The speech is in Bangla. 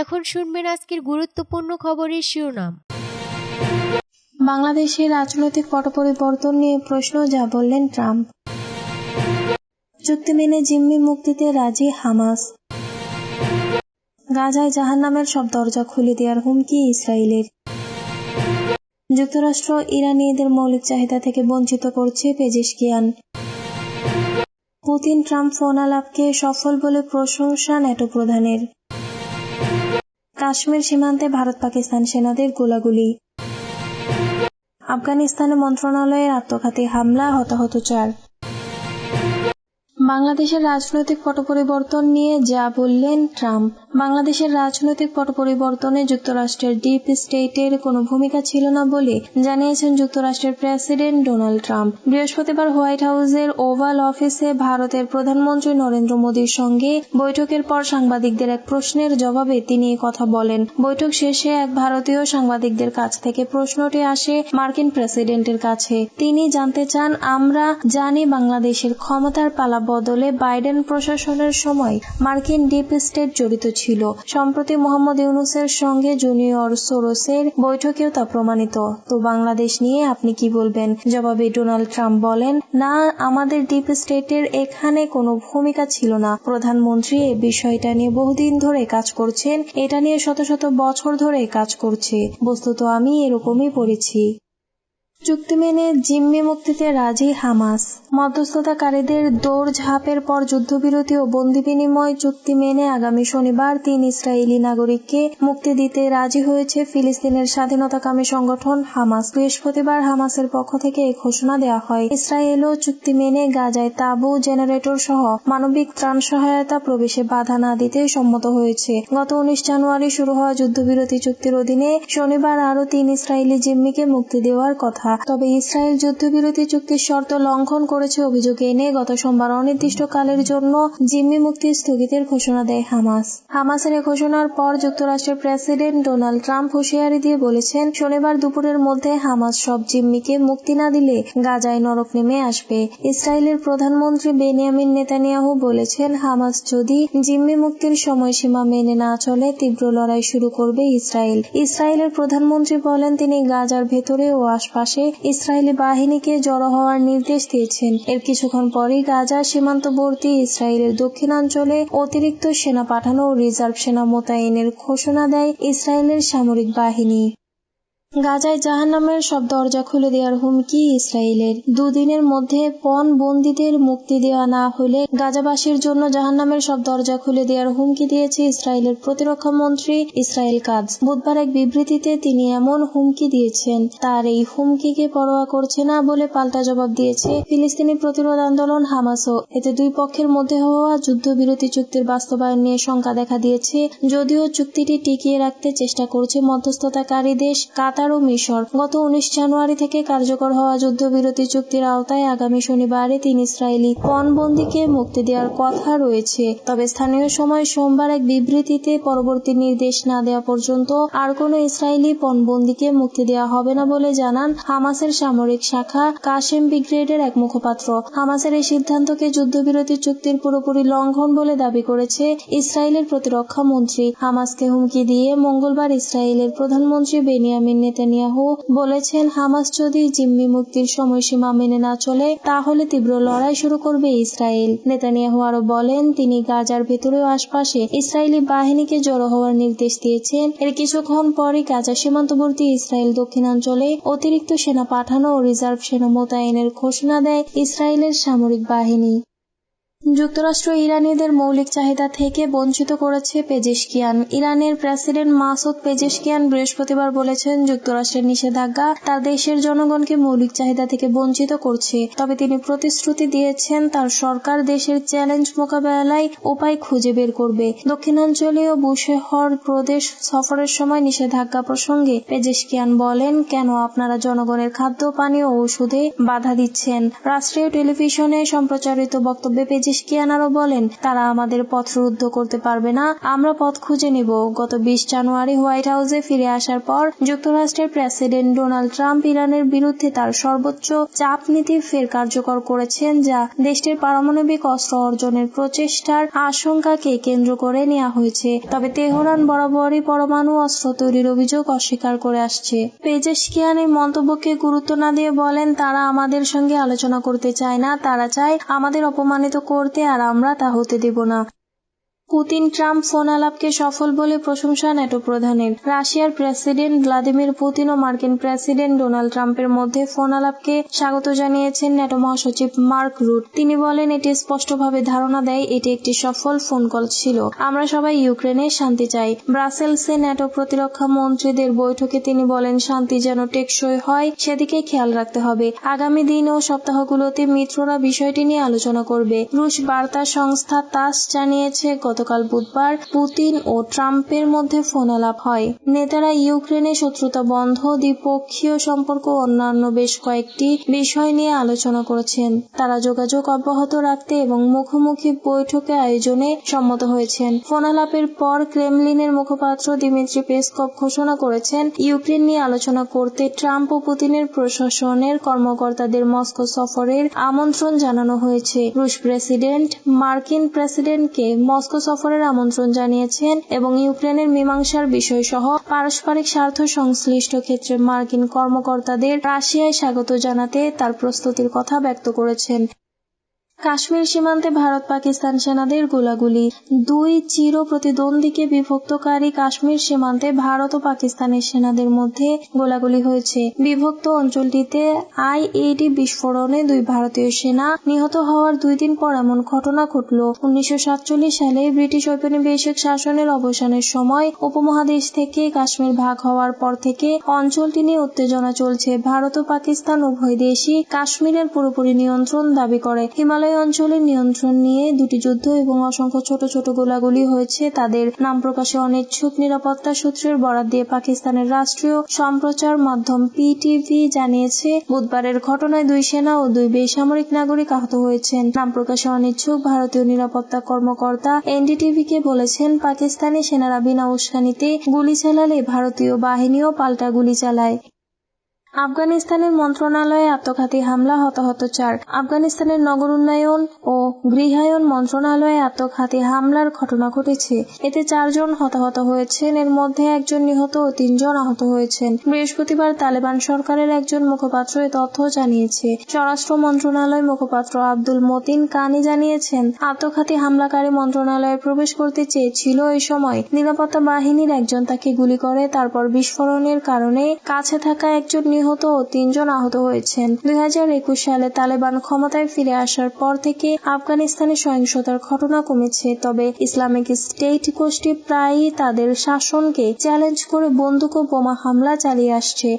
এখন শুনবেন আজকের গুরুত্বপূর্ণ খবরের শিরোনাম। বাংলাদেশের রাজনৈতিক পট পরিবর্তন নিয়ে প্রশ্ন, যা বললেন ট্রাম্প। চুক্তি মেনে জিম্মি মুক্তিতে রাজি হামাস। গাজায় জাহান্নামের সব দরজা খুলে দেওয়ার হুমকি ইসরায়েলের। যুক্তরাষ্ট্র ইরানিদের মৌলিক চাহিদা থেকে বঞ্চিত করছে পেজিশকিয়ান। পুতিন ট্রাম্প ফোন আলাপকে সফল বলে প্রশংসা ন্যাটো প্রধানের কাশ্মীর সীমান্তে ভারত পাকিস্তান সেনাদের গোলাগুলি। আফগানিস্তানে মন্ত্রণালয়ের আত্মঘাতী হামলা, হতাহত চার। বাংলাদেশের রাজনৈতিক পট পরিবর্তন নিয়ে যা বললেন ট্রাম্প। বাংলাদেশের রাজনৈতিক পট পরিবর্তনে যুক্তরাষ্ট্রের ডিপ স্টেটের কোনো ভূমিকা ছিল না বলে জানিয়েছেন যুক্তরাষ্ট্রের প্রেসিডেন্ট ডোনাল্ড ট্রাম্প। বৃহস্পতিবার হোয়াইট হাউসের ওভাল অফিসে ভারতের প্রধানমন্ত্রী নরেন্দ্র মোদীর সঙ্গে বৈঠকের পর সাংবাদিকদের এক প্রশ্নের জবাবে তিনি কথা বলেন। বৈঠক শেষে এক ভারতীয় সাংবাদিকদের কাছ থেকে প্রশ্নটি আসে মার্কিন প্রেসিডেন্টের কাছে। তিনি জানতে চান, আমরা জানি বাংলাদেশের ক্ষমতার পালা বদলে বাইডেন প্রশাসনের সময় মার্কিন ডিপ স্টেট জড়িত ছিল। সম্প্রতি মোহাম্মদ ইউনুসের সঙ্গে জুনিয়র সোরসের বৈঠকেও তা প্রমাণিত। তো বাংলাদেশ নিয়ে আপনি কি বলবেন? জবাবে ডোনাল্ড ট্রাম্প বলেন, না, আমাদের ডিপ স্টেটের এখানে কোনো ভূমিকা ছিল না। প্রধানমন্ত্রী এ বিষয়টা নিয়ে বহুদিন ধরে কাজ করছেন, এটা নিয়ে শত শত বছর ধরে কাজ করছে। বস্তুত আমি এরকমই পড়েছি। চুক্তি মেনে জিম্মি মুক্তিতে রাজি হামাস। মধ্যস্থতাকারীদের দৌড়ঝাঁপের পর যুদ্ধবিরতি ও বন্দি বিনিময় চুক্তি মেনে আগামী শনিবার তিন ইসরায়েলি নাগরিককে মুক্তি দিতে রাজি হয়েছে ফিলিস্তিনের স্বাধীনতাকামী সংগঠন হামাস। বৃহস্পতিবার হামাসের পক্ষ থেকে এই ঘোষণা দেওয়া হয়। ইসরায়েলও চুক্তি মেনে গাজায় তাবু, জেনারেটর সহ মানবিক ত্রাণ সহায়তা প্রবেশে বাধা না দিতে সম্মত হয়েছে। গত উনিশ জানুয়ারি শুরু হওয়া যুদ্ধবিরতি চুক্তির অধীনে শনিবার আরও তিন ইসরায়েলি জিম্মিকে মুক্তি দেওয়ার কথা তবে ইসরায়েল যুদ্ধবিরতি চুক্তির শর্ত লঙ্ঘন করেছে অভিযোগ এনে গত সোমবার অনির্দিষ্টকালের জন্য জিম্মি মুক্তি স্থগিতের ঘোষণা দেয় হামাস। হামাসের এ ঘোষণার পর যুক্তরাষ্ট্রের প্রেসিডেন্ট ডোনাল্ড ট্রাম্প হুঁশিয়ারি দিয়ে বলেছেন, শনিবার দুপুরের মধ্যে হামাস সব জিম্মিকে মুক্তি না দিলে গাজায় নরক নেমে আসবে। ইসরায়েলের প্রধানমন্ত্রী বেনিয়ামিন নেতানিয়াহু বলেছেন, হামাস যদি জিম্মি মুক্তির সময়সীমা মেনে না চলে, তীব্র লড়াই শুরু করবে ইসরায়েল। ইসরায়েলের প্রধানমন্ত্রী বলেন, তিনি গাজার ভেতরে ও আশপাশে ইসরায়েলি বাহিনীকে জড়ো হওয়ার নির্দেশ দিয়েছেন। এর কিছুক্ষণ পরই গাজার সীমান্তবর্তী ইসরায়েলের দক্ষিণাঞ্চলে অতিরিক্ত সেনা পাঠানো ও রিজার্ভ সেনা মোতায়েনের ঘোষণা দেয় ইসরায়েলের সামরিক বাহিনী। গাজায় জাহান্নামের সব দরজা খুলে দেওয়ার হুমকি ইসরায়েলের। দুদিনের মধ্যে পণ বন্দীদের মুক্তি দেওয়া না হলে গাজাবাসীর জন্য জাহান্নামের সব দরজা খুলে দেওয়ার হুমকি দিয়েছে ইসরায়েলের প্রতিরক্ষা মন্ত্রী ইসরায়েল কাজ। বুধবার এক বিবৃতিতে তিনি এমন হুমকি দিয়েছেন, তার এই হুমকিকে পরোয়া করছে না বলে পাল্টা জবাব দিয়েছে ফিলিস্তিনি প্রতিরোধ আন্দোলন হামাসও। এতে দুই পক্ষের মধ্যে হওয়া যুদ্ধবিরতি চুক্তির বাস্তবায়ন নিয়ে শঙ্কা দেখা দিয়েছে, যদিও চুক্তিটি টিকিয়ে রাখতে চেষ্টা করছে মধ্যস্থতাকারী দেশ কাতার ও মিশর। গত উনিশ জানুয়ারি থেকে কার্যকর হওয়া যুদ্ধবিরতি চুক্তির আওতায় আগামী শনিবারে তিন ইসরায়েলি পণবন্দীকে মুক্তি দেওয়ার কথা রয়েছে। তবে স্থানীয় সময় সোমবার এক বিবৃতিতে পরবর্তী নির্দেশ না দেওয়া পর্যন্ত আর কোনো ইসরায়েলি পণবন্দীকে মুক্তি দেওয়া হবে না বলে জানান হামাসের সামরিক শাখা কাশেম ব্রিগেডের এক মুখপাত্র। হামাসের এই সিদ্ধান্তকে যুদ্ধবিরতি চুক্তির পুরোপুরি লঙ্ঘন বলে দাবি করেছে ইসরায়েলের প্রতিরক্ষা মন্ত্রী। হামাসকে হুমকি দিয়ে মঙ্গলবার ইসরায়েলের প্রধানমন্ত্রী বেনিয়ামিন নেতানিয়াহু বলেছেন, হামাস যদি জিম্মি মুক্তির সময়সীমা মেনে না চলে, তাহলে তীব্র লড়াই শুরু করবে ইসরায়েল। নেতানিয়াহু আরও বলেন, তিনি গাজার ভেতরে আশপাশে ইসরায়েলি বাহিনীকে জড়ো হওয়ার নির্দেশ দিয়েছেন। এর কিছুক্ষণ পরই গাজা সীমান্তবর্তী ইসরায়েল দক্ষিণাঞ্চলে অতিরিক্ত সেনা পাঠানো ও রিজার্ভ সেনা মোতায়েনের ঘোষণা দেয় ইসরায়েলের সামরিক বাহিনী। যুক্তরাষ্ট্র ইরানিদের মৌলিক চাহিদা থেকে বঞ্চিত করেছে পেজেশকিয়ান। ইরানের প্রেসিডেন্ট মাসুদ পেজেশকিয়ান বৃহস্পতিবার বলেছেন, যুক্তরাষ্ট্রের নিষেধাজ্ঞা তার দেশের জনগণকে মৌলিক চাহিদা থেকে বঞ্চিত করছে। তবে তিনি প্রতিশ্রুতি দিয়েছেন, তার সরকার দেশের চ্যালেঞ্জ মোকাবেলায় উপায় খুঁজে বের করবে। দক্ষিণাঞ্চলীয় বুশেহর প্রদেশ সফরের সময় নিষেধাজ্ঞা প্রসঙ্গে পেজেশকিয়ান বলেন, কেন আপনারা জনগণের খাদ্য, পানীয় ও ওষুধে বাধা দিচ্ছেন? রাষ্ট্রীয় টেলিভিশনে সম্প্রচারিত বক্তব্যে পেজেশ পেজেশকিয়ান আরও বলেন, তারা আমাদের পথ রুদ্ধ করতে পারবে না। আমরা পথ খুঁজে নিব। গত বিশ জানুয়ারি হোয়াইট হাউসে ফিরে আসার পর যুক্তরাষ্ট্রের প্রেসিডেন্ট ডোনাল্ড ট্রাম্প ইরানের বিরুদ্ধে তার সর্বোচ্চ চাপ নীতি ফের কার্যকর করেছেন, যা দেশটির পারমাণবিক অস্ত্র অর্জনের প্রচেষ্টার আশঙ্কাকে কেন্দ্র করে নেওয়া হয়েছে। তবে তেহরান বরাবরই পরমাণু অস্ত্র তৈরির অভিযোগ অস্বীকার করে আসছে। পেজেশকিয়ান এই মন্তব্যকে গুরুত্ব না দিয়ে বলেন, তারা আমাদের সঙ্গে আলোচনা করতে চায় না। তারা চায় আমাদের অপমানিত করতে আর আমরা তা হতে দেব না। পুতিন ট্রাম্প ফোন আলাপকে সফল বলে প্রশংসা ন্যাটো প্রধানের। রাশিয়ার প্রেসিডেন্ট ভ্লাদিমির পুতিন ও মার্কিন প্রেসিডেন্ট ডোনাল্ড ট্রাম্পের মধ্যে ফোন আলাপকে স্বাগত জানিয়েছেন ন্যাটো মহাসচিব মার্ক রুট। তিনি বলেন, এটি স্পষ্টভাবে ধারণা দেয় এটি একটি সফল ফোন কল ছিল। আমরা সবাই ইউক্রেনে শান্তি চাই। ব্রাসেলসে ন্যাটো প্রতিরক্ষা মন্ত্রীদের বৈঠকে তিনি বলেন, শান্তি যেন টেকসই হয়, সেদিকে খেয়াল রাখতে হবে। আগামী দিন ও সপ্তাহগুলোতে মিত্ররা বিষয়টি নিয়ে আলোচনা করবে। রুশ বার্তা সংস্থা তাস জানিয়েছে গতকাল বুধবার পুতিন ও ট্রাম্পের মধ্যে ফোন আলাপ হয়। নেতারা ইউক্রেনে শত্রুতা বন্ধ, দ্বিপক্ষীয় সম্পর্ক অন্যান্য বেশ কয়েকটি বিষয় নিয়ে আলোচনা করেছেন। তারা যোগাযোগ অব্যাহত রাখতে এবং মুখোমুখি বৈঠকে আয়োজনে সম্মত হয়েছেন। ফোন আলাপের পর ক্রেমলিনের মুখপাত্র দিমিত্রি পেসকভ ঘোষণা করেছেন, ইউক্রেন নিয়ে আলোচনা করতে ট্রাম্প ও পুতিনের প্রশাসনের কর্মকর্তাদের মস্কো সফরের আমন্ত্রণ জানানো হয়েছে। রুশ প্রেসিডেন্ট, মার্কিন প্রেসিডেন্টকে মস্কো সফরের আমন্ত্রণ জানিয়েছেন এবং ইউক্রেনের মীমাংসার বিষয় সহ পারস্পরিক স্বার্থ সংশ্লিষ্ট ক্ষেত্রে মার্কিন কর্মকর্তাদের রাশিয়ায় স্বাগত জানাতে তার প্রস্তুতির কথা ব্যক্ত করেছেন। কাশ্মীর সীমান্তে ভারত পাকিস্তান সেনাদের গোলাগুলি। দুই চির প্রতিদ্বন্দ্বীকে বিভক্তকারী কাশ্মীর সীমান্তে ভারত ও পাকিস্তানের সেনাদের মধ্যে গোলাগুলি হয়েছে। বিভক্ত অঞ্চলটিতে আইইডি বিস্ফোরণে দুই ভারতীয় সেনা নিহত হওয়ার দুই দিন পর এমন ঘটনা ঘটল। উনিশশো সাতচল্লিশ সালে ব্রিটিশ ঔপনিবেশিক শাসনের অবসানের সময় উপমহাদেশ থেকে কাশ্মীর ভাগ হওয়ার পর থেকে অঞ্চলটি নিয়ে উত্তেজনা চলছে। ভারত ও পাকিস্তান উভয় দেশই কাশ্মীরের পুরোপুরি নিয়ন্ত্রণ দাবি করে। হিমালয় অঞ্চলের নিয়ন্ত্রণ নিয়ে দুটি যুদ্ধ এবং অসংখ্য ছোট ছোট গোলাগুলি হয়েছে। তাদের নাম প্রকাশে অনিচ্ছুক নিরাপত্তা সূত্রের বরাত দিয়ে পাকিস্তানের রাষ্ট্রীয় সম্প্রচার মাধ্যম পিটিভি জানিয়েছে, বুধবারের ঘটনায় দুই সেনা ও দুই বেসামরিক নাগরিক আহত হয়েছেন। নাম প্রকাশে অনিচ্ছুক ভারতীয় নিরাপত্তা কর্মকর্তা এনডিটিভিকে বলেছেন, পাকিস্তানি সেনারা বিনা উস্কানিতে গুলি চালালে ভারতীয় বাহিনীও পাল্টা গুলি চালায়। আফগানিস্তানের মন্ত্রণালয়ে আত্মঘাতী হামলা, হতাহত চার। আফগানিস্তানের নগর উন্নয়ন ও গৃহায়ন মন্ত্রণালয়ে আত্মঘাতী হামলার ঘটনা ঘটেছে। এতে চারজন হতাহত হয়েছেন, এর মধ্যে একজন নিহত ও তিনজন আহত হয়েছেন। বৃহস্পতিবার তালেবান সরকারের একজন মুখপাত্র এ তথ্য জানিয়েছে। স্বরাষ্ট্র মন্ত্রণালয় মুখপাত্র আব্দুল মতিন কানি জানিয়েছেন, আত্মঘাতী হামলাকারী মন্ত্রণালয়ে প্রবেশ করতে চেয়েছিল এই সময়। নিরাপত্তা বাহিনীর একজন তাকে গুলি করে, তারপর বিস্ফোরণের কারণে কাছে থাকা একজন নিহত ও তিনজন আহত হয়েছেন। দুই হাজার একুশ সালে তালেবান ক্ষমতায় ফিরে আসার পর থেকে আফগানিস্তানে সহিংসতার ঘটনা কমেছে। তবে ইসলামিক স্টেট গোষ্ঠী প্রায়ই তাদের শাসনকে চ্যালেঞ্জ করে বন্দুক ও বোমা হামলা চালিয়ে আসছে।